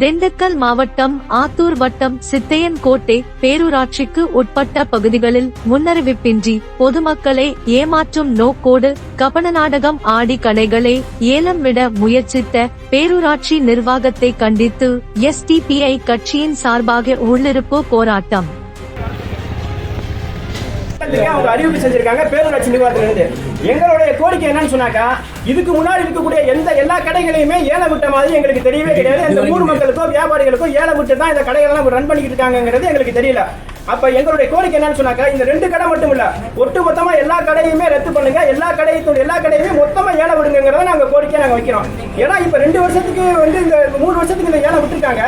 திண்டுக்கல் மாவட்டம் ஆத்தூர் வட்டம் சித்தையன்கோட்டை பேரூராட்சிக்கு உட்பட்ட பகுதிகளில் முன்னறிவிப்பின்றி பொதுமக்களை ஏமாற்றும் நோக்கோடு கபன நாடகம் ஆடி கடைகளை ஏலம் விட முயற்சித்த பேரூராட்சி நிர்வாகத்தை கண்டித்து எஸ்டிபிஐ கட்சியின் சார்பாக உள்ளிருப்பு போராட்டம். அவங்க அறிவிப்பு செஞ்சிருக்காங்க. பேரூராட்சி நிர்வாகத்துல இருந்து எங்களுடைய கோரிக்கை என்னன்னு சொன்னாக்கா இதுக்கு முன்னாடி இருக்கக்கூடிய எந்த எல்லா கடைகளையுமே ஏலம் விட்ட மாதிரி எங்களுக்கு தெரியவே கிடையாது. இந்த ஊர் மக்களுக்கோ வியாபாரிகளுக்கோ ஏலம் விட்டு தான் இந்த கடைகள்லாம் ரன் பண்ணிக்கிட்டு இருக்காங்கிறது எங்களுக்கு தெரியல. அப்ப எங்களுடைய கோரிக்கை என்னன்னு சொன்னாக்கா இந்த ரெண்டு கடை மட்டும் இல்ல ஒட்டு மொத்தமா எல்லா கடையுமே ரத்து பண்ணுங்க. எல்லா கடையத்தோட எல்லா கடையுமே மொத்தமா ஏலம் விடுங்கிறத நாங்க கோரிக்கையா நாங்க வைக்கிறோம். ஏன்னா இப்ப ரெண்டு வருஷத்துக்கு வந்து இந்த மூணு வருஷத்துக்கு இந்த ஏலம் விட்டுருக்காங்க.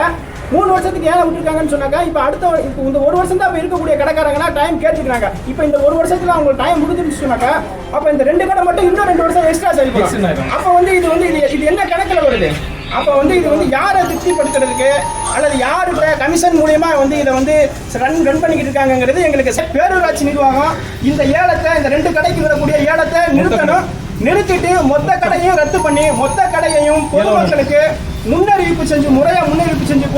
மூணு வருஷத்துக்கு ஏன் விட்டுருக்காங்கன்னு சொன்னாக்கா இப்போ அடுத்த இப்போ இந்த ஒரு வருஷம் தான் இப்போ இருக்கக்கூடிய கடைக்காரங்கன்னா டைம் கேட்டுக்கிறாங்க. இப்போ இந்த ஒரு வருஷத்துல அவங்க டைம் முடிஞ்சிருச்சு சொன்னாக்கா அப்போ இந்த ரெண்டு கடை மட்டும் இன்னும் ரெண்டு வருஷம் எக்ஸ்ட்ரா செயல்படும் அப்போ வந்து இது வந்து இது இது என்ன கணக்கில் வருது? அப்போ வந்து இது வந்து யாரை திருப்திப்படுத்துறதுக்கு அல்லது யார் இப்போ கமிஷன் மூலியமா வந்து இதை வந்து ரன் ரன் பண்ணிக்கிட்டு இருக்காங்கங்கிறது எங்களுக்கு பேரூராட்சி நிர்வாகம் இந்த ஏலத்தை இந்த ரெண்டு கடைக்கு வரக்கூடிய ஏலத்தை நிறுத்தணும். நிறுத்திட்டு மொத்த கடையும் ரத்து பண்ணி மொத்த கடையையும் பொதுமக்களுக்கு முன்னறிவிப்பு செஞ்சு முறையா முன்னறிவிப்பு செஞ்சு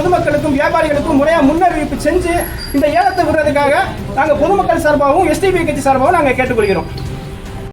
வியாபாரிகளுக்கும் முறையாக முன்னறிவிப்பு செஞ்சு இந்த ஏலத்தை விடுறதுக்காக நாங்கள் பொதுமக்கள் சார்பாகவும் எஸ்டிபி கட்சி சார்பாகவும் நாங்கள் கேட்டுக்கொள்கிறோம்.